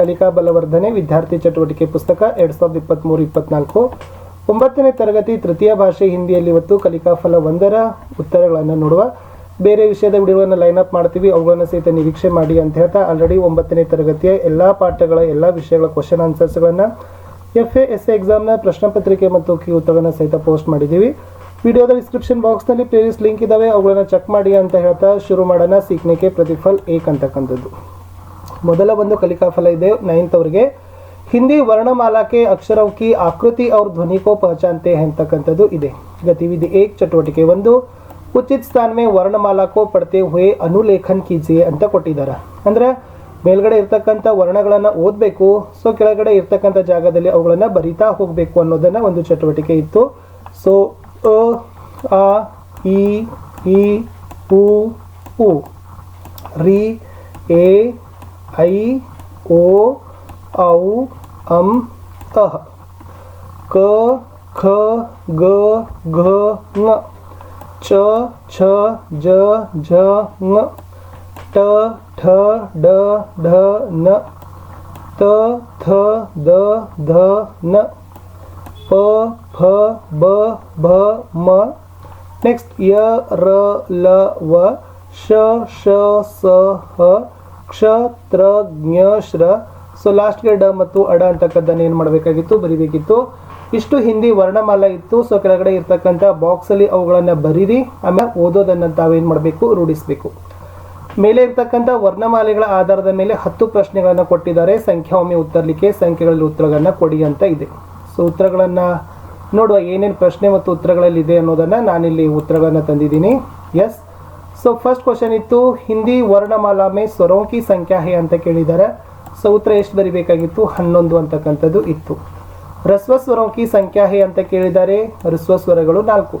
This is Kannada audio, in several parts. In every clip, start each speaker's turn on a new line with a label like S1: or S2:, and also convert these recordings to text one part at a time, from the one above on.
S1: ಕಲಿಕಾ ಬಲವರ್ಧನೆ ವಿದ್ಯಾರ್ಥಿ ಚಟುವಟಿಕೆ ಪುಸ್ತಕ ಎರಡ್ ಸಾವಿರದ ಇಪ್ಪತ್ತ್ಮೂರು ಇಪ್ಪತ್ನಾಲ್ಕು. ಒಂಬತ್ತನೇ ತರಗತಿ ತೃತೀಯ ಭಾಷೆ ಹಿಂದಿಯಲ್ಲಿ ಇವತ್ತು ಕಲಿಕಾ ಫಲ ಒಂದರ ಉತ್ತರಗಳನ್ನು ನೋಡುವ. ಬೇರೆ ವಿಷಯದ ವಿಡಿಯೋವನ್ನು ಲೈನ್ ಅಪ್ ಮಾಡ್ತೀವಿ, ಅವುಗಳನ್ನು ಸಹಿತ ನಿರೀಕ್ಷೆ ಮಾಡಿ ಅಂತ ಹೇಳ್ತಾ ಆಲ್ರೆಡಿ ಒಂಬತ್ತನೇ ತರಗತಿಯ ಎಲ್ಲ ಪಾಠಗಳ, ಎಲ್ಲ ವಿಷಯಗಳ ಕ್ವಶನ್ ಆನ್ಸರ್ಸ್ಗಳನ್ನು ಎಫ್ ಎ ಎಸ್ ಎಕ್ಸಾಮ್ನ ಪ್ರಶ್ನೆ ಪತ್ರಿಕೆ ಮತ್ತು ಕಿ ಉತ್ತರಗಳನ್ನು ಸಹಿತ ಪೋಸ್ಟ್ ಮಾಡಿದ್ದೀವಿ. ವಿಡಿಯೋದ ಡಿಸ್ಕ್ರಿಪ್ಷನ್ ಬಾಕ್ಸ್ನಲ್ಲಿ ಪ್ಲೇಲಿಸ್ಟ್ ಲಿಂಕ್ ಇದ್ದಾವೆ ಅವುಗಳನ್ನು ಚೆಕ್ ಮಾಡಿ ಅಂತ ಹೇಳ್ತಾ ಶುರು ಮಾಡೋಣ. ಸೀಕ್ನಿಕೆ ಪ್ರತಿಫಲ್ ಏಕ್ ಅಂತಕ್ಕಂಥದ್ದು ಮೊದಲ ಒಂದು ಕಲಿಕಾಫಲ ಇದೆ, ನೈನ್ತ್ ಅವ್ರಿಗೆ. ಹಿಂದಿ ವರ್ಣಮಾಲಾಕೆ ಅಕ್ಷರವಕಿ ಆಕೃತಿ ಅವ್ರ ಧ್ವನಿಕೋ ಪಹಚಾಂತೆ ಅಂತಕ್ಕಂಥದ್ದು ಇದೆ. ಗತಿವಿಧಿ ಏಕ್ ಚಟುವಟಿಕೆ ಒಂದು. ಉಚಿತ ಸ್ಥಾನವೇ ವರ್ಣಮಾಲಾಕೋ ಪಡ್ತೆ ಹುಯೇ ಅನುಲೇಖನ್ ಕೀಜಿಯೇ ಅಂತ ಕೊಟ್ಟಿದ್ದಾರೆ ಅಂದ್ರೆ ಮೇಲ್ಗಡೆ ಇರ್ತಕ್ಕಂಥ ವರ್ಣಗಳನ್ನು ಓದಬೇಕು, ಸೊ ಕೆಳಗಡೆ ಇರ್ತಕ್ಕಂಥ ಜಾಗದಲ್ಲಿ ಅವುಗಳನ್ನು ಬರಿತಾ ಹೋಗಬೇಕು ಅನ್ನೋದನ್ನ ಒಂದು ಚಟುವಟಿಕೆ ಇತ್ತು. ಸೊ, ಅ ಇ ಉ, ರಿ, ಎ ಐ ಓ ಔ ಅಂ ಅಹ ಕ ಖ ಗ ಘ ङ। ಚ ಛ ಜ ಝ ङ। ಟ ಠ ಡ ಢ ನ ತ ಥ ದ ಧ ನ ಪ ಫ ಬ ಭ ಮ ನೆಕ್ಸ್ಟ್ ಯ ರ ಲ ವ ಶ ಶ ಸ ಹ ಕ್ಷ ತ್ರ ಜ್ಞ ಶ್ರ ಸೊ ಲಾಸ್ಟ್ಗೆ ಡ ಮತ್ತು ಅಡ ಅಂತಕ್ಕದ್ದನ್ನು ಏನು ಮಾಡಬೇಕಾಗಿತ್ತು? ಬರಿಬೇಕಿತ್ತು. ಇಷ್ಟು ಹಿಂದಿ ವರ್ಣಮಾಲ ಇತ್ತು. ಸೊ ಕೆಳಗಡೆ ಇರ್ತಕ್ಕಂಥ ಬಾಕ್ಸಲ್ಲಿ ಅವುಗಳನ್ನು ಬರೀರಿ, ಆಮೇಲೆ ಓದೋದನ್ನು ತಾವೇನು ಮಾಡಬೇಕು? ರೂಢಿಸಬೇಕು. ಮೇಲೆ ಇರ್ತಕ್ಕಂಥ ವರ್ಣಮಾಲೆಗಳ ಆಧಾರದ ಮೇಲೆ ಹತ್ತು ಪ್ರಶ್ನೆಗಳನ್ನು ಕೊಟ್ಟಿದ್ದಾರೆ. ಸಂಖ್ಯಾಒಮ್ಮೆ ಉತ್ತರಲಿಕ್ಕೆ ಸಂಖ್ಯೆಗಳಲ್ಲಿ ಉತ್ತರಗಳನ್ನು ಕೊಡಿ ಅಂತ ಇದೆ. ಸೊ ಉತ್ತರಗಳನ್ನು ನೋಡುವ ಏನೇನು ಪ್ರಶ್ನೆ ಮತ್ತು ಉತ್ತರಗಳಲ್ಲಿ ಇದೆ ಅನ್ನೋದನ್ನು ನಾನಿಲ್ಲಿ ಉತ್ತರಗಳನ್ನು ತಂದಿದ್ದೀನಿ. ಎಸ್ ಸೊ ಫಸ್ಟ್ ಕ್ವಶನ್ ಇತ್ತು, ಹಿಂದಿ ವರ್ಣಮಾಲಾ ಮೇ ಸ್ವರೋಂ ಕಿ ಸಂಖ್ಯಾ ಹೇ ಅಂತ ಕೇಳಿದ್ದಾರೆ. ಸೊ ಉತ್ತರ ಎಷ್ಟು ಬರಿಬೇಕಾಗಿತ್ತು? ಹನ್ನೊಂದು ಅಂತಕ್ಕಂಥದ್ದು ಇತ್ತು. ರಸ್ವ ಸ್ವರೋಂ ಕಿ ಸಂಖ್ಯಾ ಹೇ ಅಂತ ಕೇಳಿದ್ದಾರೆ. ರಸ್ವ ಸ್ವರಗಳು ನಾಲ್ಕು.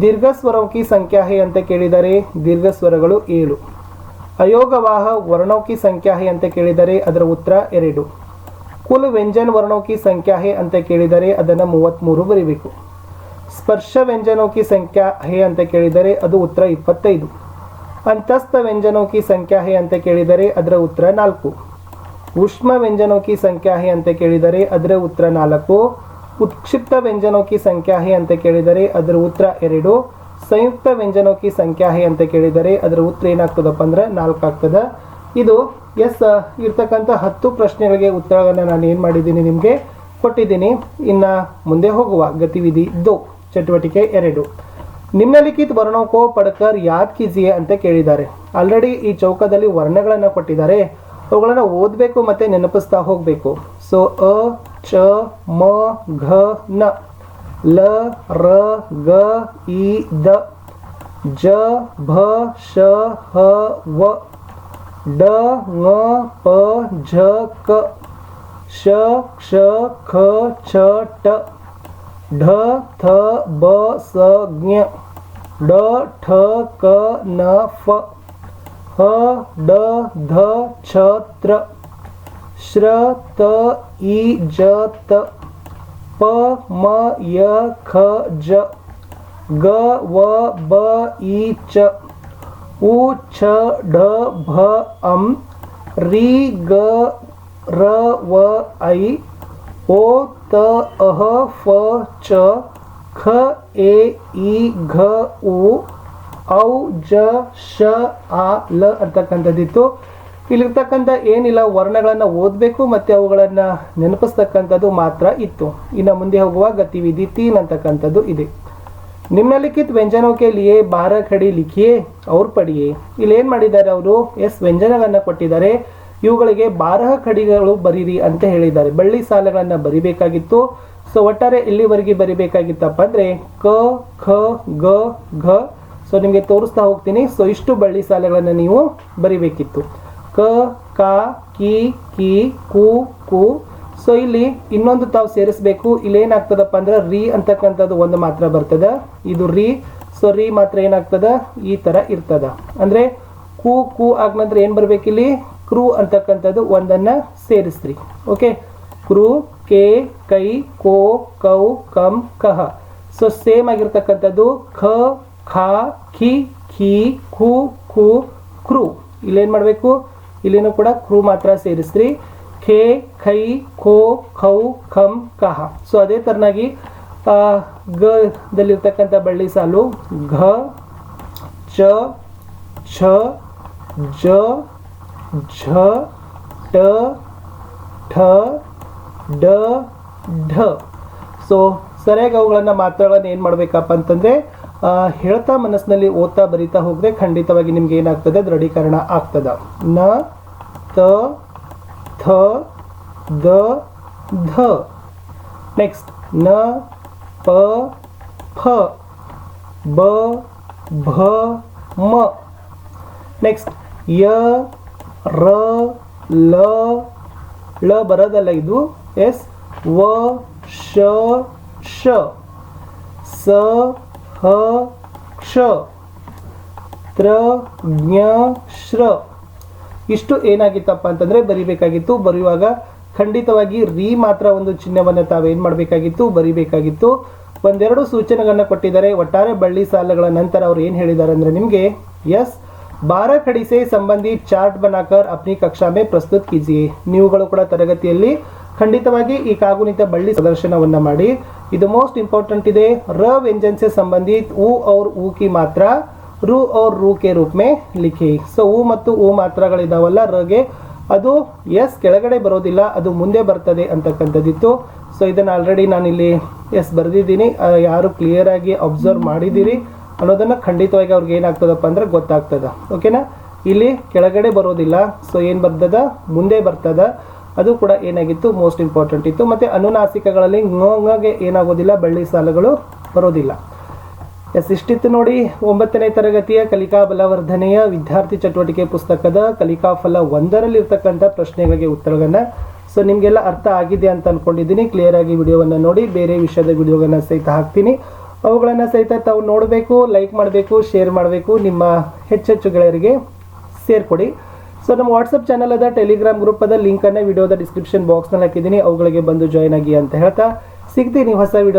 S1: ದೀರ್ಘ ಸ್ವರೋಂ ಕಿ ಸಂಖ್ಯಾ ಹೇ ಅಂತ ಕೇಳಿದರೆ ದೀರ್ಘ ಸ್ವರಗಳು ಏಳು. ಅಯೋಗವಾಹ ವರ್ಣೋ ಕಿ ಸಂಖ್ಯಾ ಹೇ ಅಂತ ಕೇಳಿದರೆ ಅದರ ಉತ್ತರ ಎರಡು. ಕುಲ್ ವ್ಯಂಜನ್ ವರ್ಣೋ ಕಿ ಸಂಖ್ಯಾ ಹೇ ಅಂತ ಕೇಳಿದರೆ ಅದನ್ನು ಮೂವತ್ತ್ಮೂರು ಬರಿಬೇಕು. ಸ್ಪರ್ಶ ವ್ಯಂಜನೋಕಿ ಸಂಖ್ಯಾ ಹೇ ಅಂತ ಕೇಳಿದರೆ ಅದು ಉತ್ತರ ಇಪ್ಪತ್ತೈದು. ಅಂತಸ್ಥ ವ್ಯಂಜನೋಕಿ ಸಂಖ್ಯಾ ಹೇ ಅಂತ ಕೇಳಿದರೆ ಅದರ ಉತ್ತರ ನಾಲ್ಕು. ಉಷ್ಮ ವ್ಯಂಜನೋಕಿ ಸಂಖ್ಯಾ ಹೇ ಅಂತ ಕೇಳಿದರೆ ಅದರ ಉತ್ತರ ನಾಲ್ಕು. ಉತ್ಕ್ಷಿಪ್ತ ವ್ಯಂಜನೋಕಿ ಸಂಖ್ಯಾ ಹೇ ಅಂತ ಕೇಳಿದರೆ ಅದರ ಉತ್ತರ ಎರಡು. ಸಂಯುಕ್ತ ವ್ಯಂಜನೋಕಿ ಸಂಖ್ಯಾ ಹೇ ಅಂತ ಕೇಳಿದರೆ ಅದರ ಉತ್ತರ ಏನಾಗ್ತದಪ್ಪ ಅಂದ್ರೆ ನಾಲ್ಕು ಆಗ್ತದೆ. ಇದು ಎಸ್ ಇರ್ತಕ್ಕಂಥ ಹತ್ತು ಪ್ರಶ್ನೆಗಳಿಗೆ ಉತ್ತರವನ್ನು ನಾನು ಏನು ಮಾಡಿದ್ದೀನಿ ನಿಮಗೆ ಕೊಟ್ಟಿದ್ದೀನಿ. ಇನ್ನು ಮುಂದೆ ಹೋಗುವ ಗತಿವಿಧಿ ದೋ. ಚಟುವಟಿಕೆ ಎರಡು. ನಿಮ್ನಲಿಖಿತ ವರ್ಣೋ ಕೋ ಪಡ್ಕರ್ ಯಾದ್ ಕೀಜಿಯೇ ಅಂತ ಕೇಳಿದ್ದಾರೆ. ಆಲ್ರೆಡಿ ಈ ಚೌಕದಲ್ಲಿ ವರ್ಣಗಳನ್ನು ಕೊಟ್ಟಿದ್ದಾರೆ. ಅವುಗಳನ್ನು ಓದಬೇಕು ಮತ್ತೆ ನೆನಪಿಸ್ತಾ ಹೋಗಬೇಕು. ಸೊ ಅ, ಚ, ಮ, ಘ, ನ. ಲ, ರ, ಗ, ಇ, ದ. ಜ, ಭ, ಶ, ಹ, ವ. ಡ ಮ ಪ, ಝ, ಕ. ಶ, ಕ್ಷ, ಖ, ಛ, ಟ. ಢ ಥ ಬ ಸ ಜ್ಞ ಡ ಠ ಕ ನ ಫ ಹ ಡ ಧ ಛ ತ್ರ ಶ್ರ ತ ಇ ಜ ತ ಪ ಮ ಯ ಖ ಜ ಗ ವ ಬ ಇ ಚ ಉ ಛ ಢ ಭ ಅಂ ರಿ ಗ ರ ವ ಐ ಓ ತ ಅಹ ಫ ಚ ಖ ಎ ಇ ಘ ಉ ಔ ಜ ಶ ಆ ಲ ಅಂತಕ್ಕಂಥದ್ದಿತ್ತು. ಇಲ್ಲಿರ್ತಕ್ಕಂಥ ಏನಿಲ್ಲ, ವರ್ಣಗಳನ್ನು ಓದಬೇಕು ಮತ್ತು ಅವುಗಳನ್ನು ನೆನಪಿಸ್ತಕ್ಕಂಥದ್ದು ಮಾತ್ರ ಇತ್ತು. ಇನ್ನು ಮುಂದೆ ಹೋಗುವ ಗತಿವಿಧಿ ತೀನ್ ಅಂತಕ್ಕಂಥದ್ದು ಇದೆ. ನಿಮ್ನಲಿಖಿತ ವ್ಯಂಜನೋ ಕೇಳಿಯೇ ಬಾರ ಕಡಿ ಲಿಖಿಯೇ, ಅವ್ರ ಪಡಿಯೇ. ಇಲ್ಲಿ ಏನು ಮಾಡಿದ್ದಾರೆ ಅವರು? ಎಸ್ ವ್ಯಂಜನಗಳನ್ನು ಕೊಟ್ಟಿದ್ದಾರೆ. ಇವುಗಳಿಗೆ ಬಾರಹ ಕಡಿಗಳು ಬರೀರಿ ಅಂತ ಹೇಳಿದ್ದಾರೆ. ಬಳ್ಳಿ ಸಾಲಗಳನ್ನು ಬರಿಬೇಕಾಗಿತ್ತು. ಸೊ ಒಟ್ಟಾರೆ ಇಲ್ಲಿವರೆಗೆ ಬರಿಬೇಕಾಗಿತ್ತಪ್ಪ ಅಂದರೆ ಕ, ಖ, ಗ, ಘ. ಸೊ ನಿಮಗೆ ತೋರಿಸ್ತಾ ಹೋಗ್ತೀನಿ. ಸೊ ಇಷ್ಟು ಬಳ್ಳಿ ಸಾಲಗಳನ್ನು ನೀವು ಬರಿಬೇಕಿತ್ತು. ಕ ಕ, ಕಿ ಕಿ, ಕು ಕು. ಸೊ ಇಲ್ಲಿ ಇನ್ನೊಂದು ತಾವು ಸೇರಿಸಬೇಕು. ಇಲ್ಲಿ ಏನಾಗ್ತದಪ್ಪ ಅಂದ್ರೆ ರೀ ಅಂತಕ್ಕಂಥದ್ದು ಒಂದು ಮಾತ್ರ ಬರ್ತದೆ. ಇದು ರೀ. ಸೊ ರೀ ಮಾತ್ರ ಏನಾಗ್ತದ? ಈ ತರ ಇರ್ತದ. ಅಂದ್ರೆ ಕು ಕು ಆಗ ನಂತರ ಏನು ಬರ್ಬೇಕಿಲ್ಲಿ? ಕ್ರೂ ಅಂತಕ್ಕಂಥದ್ದು ಒಂದನ್ನ ಸೇರಿಸ್ರಿ. ಓಕೆ ಕ್ರೂ, ಕೆ, ಕೈ, ಕೋ, ಕೌ, ಕಂ, ಕಹ. ಸೊ ಸೇಮ್ ಆಗಿರ್ತಕ್ಕಂಥದ್ದು ಖ ಖ, ಖಿ ಖಿ, ಖು ಖು, ಕ್ರೂ. ಇಲ್ಲೇನು ಮಾಡಬೇಕು? ಇಲ್ಲಿನೂ ಕೂಡ ಕ್ರೂ ಮಾತ್ರ ಸೇರಿಸ್ರಿ. ಖೆ, ಖೈ, ಖೋ, ಖೌ, ಖಂ, ಕಹ. ಸೊ ಅದೇ ತರನಾಗಿ ಗದಲ್ಲಿರ್ತಕ್ಕಂಥ ಬಳ್ಳಿ ಸಾಲು ಘ, ಚ, ಛ, ಜ ಝ ಟ ಠ ಡ ಢ ಸೊ ಸರಿಯಾಗಿ ಅವುಗಳನ್ನು ಮಾತ್ರಗಳನ್ನು ಏನು ಮಾಡಬೇಕಪ್ಪ ಅಂತಂದರೆ ಹೇಳ್ತಾ ಮನಸ್ಸಿನಲ್ಲಿ ಓದ್ತಾ ಬರಿತಾ ಹೋದರೆ ಖಂಡಿತವಾಗಿ ನಿಮ್ಗೆ ಏನಾಗ್ತದೆ? ದೃಢೀಕರಣ ಆಗ್ತದ. ನ, ತ, ಥ, ದ, ಧ. ನೆಕ್ಸ್ಟ್ನ, ಪ ಫ ಬ, ಭ, ಮ. ನೆಕ್ಸ್ಟ್ ಯ ರ, ಲ, ಳ ಬರೋದಲ್ಲ ಇದು? ಎಸ್, ವ, ಶ ಶ. ಸ, ಹ, ಕ್ಷ. ತ್ರ ಜ್ಞ ಶ್ರ. ಇಷ್ಟು ಏನಾಗಿತ್ತಪ್ಪ ಅಂತಂದರೆ ಬರಿಬೇಕಾಗಿತ್ತು ಬರೆಯುವಾಗ ಖಂಡಿತವಾಗಿ ರೀ ಮಾತ್ರ ಒಂದು ಚಿಹ್ನವನ್ನು ತಾವೇನು ಮಾಡಬೇಕಾಗಿತ್ತು, ಬರಿಬೇಕಾಗಿತ್ತು. ಒಂದೆರಡು ಸೂಚನೆಗಳನ್ನು ಕೊಟ್ಟಿದ್ದಾರೆ, ಒಟ್ಟಾರೆ ಬಳ್ಳಿ ಸಾಲಗಳ ನಂತರ ಅವ್ರು ಏನು ಹೇಳಿದ್ದಾರೆ ಅಂದರೆ ನಿಮಗೆ, ಎಸ್ ಬಾರ ಕಡಿಸೆ ಸಂಬಂಧಿ ಚಾರ್ಟ್ ಬನಾಕರ್ ಅಪ್ನಿ ಕಕ್ಷಾ ಮೇ ಪ್ರಸ್ತುತ ಕೀಜಿಯೆ ನೀವುಗಳು ಕೂಡ ತರಗತಿಯಲ್ಲಿ ಖಂಡಿತವಾಗಿ ಈ ಕಾಗುಣಿತ ಬಳ್ಳಿ ಪ್ರದರ್ಶನವನ್ನ ಮಾಡಿ ಇದು ಮೋಸ್ಟ್ ಇಂಪಾರ್ಟೆಂಟ್ ಇದೆ ರ ವ್ಯಂಜನ್ಸೆ ಸಂಬಂಧಿತ ಉ ಔರ್ ಉ ಕಿ ಮಾತ್ರ ರು ಔರ್ ರು ಕೆ ರೂಪ ಮೇ ಲಿಖಿ ಸೊ ಉ ಮತ್ತು ಉ ಮಾತ್ರಗಳಿದಾವಲ್ಲ ರಗೆ ಅದು ಎಸ್ ಕೆಳಗಡೆ ಬರೋದಿಲ್ಲ ಅದು ಮುಂದೆ ಬರ್ತದೆ ಅಂತಕ್ಕಂಥದ್ದಿತ್ತು ಸೊ ಇದನ್ನು ಆಲ್ರೆಡಿ ನಾನಿಲ್ಲಿ ಎಸ್ ಬರೆದಿದ್ದೀನಿ ಯಾರು ಕ್ಲಿಯರಾಗಿ ಅಬ್ಸರ್ವ್ ಮಾಡಿದ್ದೀರಿ ಅನ್ನೋದನ್ನು ಖಂಡಿತವಾಗಿ ಅವ್ರಿಗೆ ಏನಾಗ್ತದಪ್ಪ ಅಂದ್ರೆ ಗೊತ್ತಾಗ್ತದ. ಓಕೆನಾ ಇಲ್ಲಿ ಕೆಳಗಡೆ ಬರೋದಿಲ್ಲ. ಸೊ ಏನು ಬರ್ತದ? ಮುಂದೆ ಬರ್ತದ. ಅದು ಕೂಡ ಏನಾಗಿತ್ತು? ಮೋಸ್ಟ್ ಇಂಪಾರ್ಟೆಂಟ್ ಇತ್ತು. ಮತ್ತೆ ಅನುನಾಸಿಕಗಳಲ್ಲಿ ಗೆ ಏನಾಗೋದಿಲ್ಲ. ಬಳ್ಳಿ ಸಾಲುಗಳು ಬರೋದಿಲ್ಲ. ಎಸ್, ಇಷ್ಟಿತ್ತು ನೋಡಿ. ಒಂಬತ್ತನೇ ತರಗತಿಯ ಕಲಿಕಾ ಬಲವರ್ಧನೆಯ ವಿದ್ಯಾರ್ಥಿ ಚಟುವಟಿಕೆ ಪುಸ್ತಕದ ಕಲಿಕಾ ಫಲ ಒಂದರಲ್ಲಿರ್ತಕ್ಕಂಥ ಪ್ರಶ್ನೆಗಳಿಗೆ ಉತ್ತರಗಳನ್ನ. ಸೊ ನಿಮಗೆಲ್ಲ ಅರ್ಥ ಆಗಿದೆ ಅಂತ ಅನ್ಕೊಂಡಿದ್ದೀನಿ. ಕ್ಲಿಯರ್ ಆಗಿ ವಿಡಿಯೋವನ್ನು ನೋಡಿ. ಬೇರೆ ವಿಷಯದ ವಿಡಿಯೋಗಳನ್ನ ಸಹಿತ ಹಾಕ್ತೀನಿ. ಅವುಗಳನ್ನು ಸಹಿತ ತಾವು ನೋಡಬೇಕು ಲೈಕ್ ಮಾಡಬೇಕು ಶೇರ್ ಮಾಡಬೇಕು ನಿಮ್ಮ ಹೆಚ್ಚೆಚ್ಚು ಗೆಳೆಯರಿಗೆ ಸೇರ್ಕೊಡಿ. ಸೊ ನಮ್ಮ ವಾಟ್ಸಪ್ ಚಾನಲ್ ಅದ ಟೆಲಿಗ್ರಾಮ್ ಗ್ರೂಪ್ ಅದ ಲಿಂಕ್ ಅನ್ನ ವಿಡಿಯೋದ ಡಿಸ್ಕ್ರಿಪ್ಷನ್ ಬಾಕ್ಸ್ನಲ್ಲಿ ಹಾಕಿದ್ದೀನಿ. ಅವುಗಳಿಗೆ ಬಂದು ಜಾಯ್ನ್ ಆಗಿ ಅಂತ ಹೇಳ್ತಾ. ಸಿಗ್ತೀನಿ ಹೊಸ ವಿಡಿಯೋದ